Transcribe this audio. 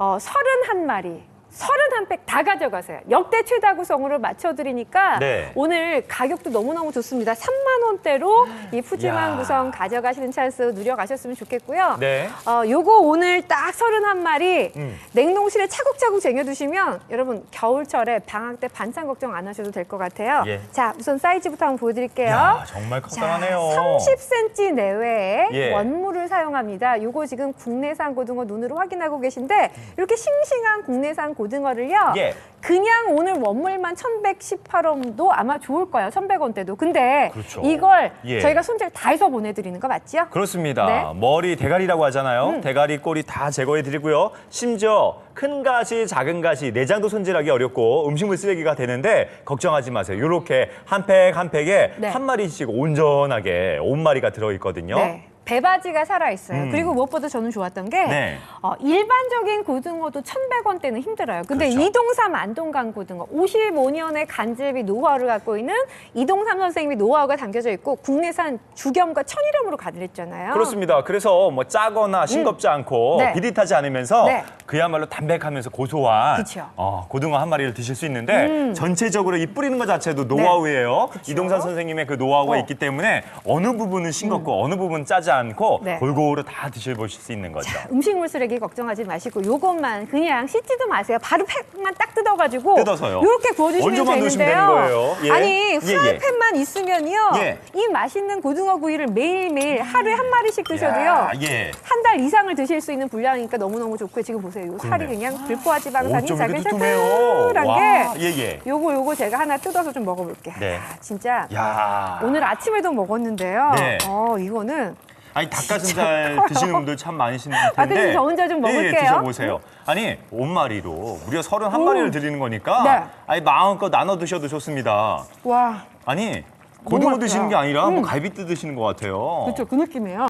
어, 31마리. 31팩 다 가져가세요. 역대 최다 구성으로 맞춰드리니까 네. 오늘 가격도 너무너무 좋습니다. 3만 원대로 이 푸짐한 야. 구성 가져가시는 찬스 누려가셨으면 좋겠고요. 네. 어, 요거 오늘 딱 31마리 음. 냉동실에 차곡차곡 쟁여두시면 여러분 겨울철에 방학 때 반찬 걱정 안 하셔도 될 것 같아요. 예. 자, 우선 사이즈부터 한번 보여드릴게요. 야, 정말 커다라네요. 30cm 내외의 예. 원물을 사용합니다. 요거 지금 국내산 고등어 눈으로 확인하고 계신데 이렇게 싱싱한 국내산 고등어 를요. 예. 그냥 오늘 원물만 1118원도 아마 좋을 거예요. 1100원대도. 근데 그렇죠. 이걸 예. 저희가 손질 다 해서 보내드리는 거 맞죠? 그렇습니다. 네. 머리 대가리라고 하잖아요. 음. 대가리 꼬리 다 제거해 드리고요. 심지어 큰 가시, 작은 가시, 내장도 손질하기 어렵고 음식물 쓰레기가 되는데 걱정하지 마세요. 이렇게 한 팩 한 팩에 네. 한 마리씩 온전하게 온 마리가 들어 있거든요. 네. 배바지가 살아있어요. 음. 그리고 무엇보다 저는 좋았던 게 네. 어, 일반적인 고등어도 1,100원대는 힘들어요. 근데 그렇죠. 이동삼 안동강 고등어 55년의 간제비 노하우를 갖고 있는 이동삼 선생님이 노하우가 담겨져 있고 국내산 주겸과 천일염으로 가들했잖아요. 그렇습니다. 그래서 뭐 짜거나 싱겁지 않고 음. 네. 비릿하지 않으면서 네. 그야말로 담백하면서 고소한. 어, 고등어 한 마리를 드실 수 있는데 음. 전체적으로 이 뿌리는 것 자체도 노하우예요. 그쵸. 이동산 선생님의 그 노하우가 어. 있기 때문에 어느 부분은 싱겁고 어느 부분은 짜지 않고 네. 골고루 다 드셔보실 수 있는 거죠. 음식물 쓰레기 걱정하지 마시고 요것만 그냥 씻지도 마세요. 바로 팩만 딱 뜯어가지고 뜯어서요. 이렇게 구워주시면 되는데요. 예. 아니 예, 예. 프라이팬만 있으면요. 예. 이 맛있는 고등어 구이를 매일매일 하루에 한 마리씩 드셔도요. 야, 예. 한달 이상을 드실 수 있는 분량이니까 너무너무 좋고요. 지금 보세요. 요 살이. 그냥 불포화 지방산이 자글자글한 게 예, 예. 요거 요거 제가 하나 뜯어서 좀 먹어볼게요. 네. 아, 진짜 야. 오늘 아침에도 먹었는데요. 네. 어 이거는 아니 닭가슴살 드시는 분들 참 많으실 텐데. 아, 그럼 저 혼자 좀 예, 예, 먹을게요. 드셔보세요. 아니 온 마리로 무려 서른 한 마리를 드리는 거니까. 네. 아니 마음껏 나눠 드셔도 좋습니다. 와 아니 고등어. 드시는 게 아니라 뭐 음. 갈비뼈 드시는 것 같아요. 그렇죠 그 느낌이에요.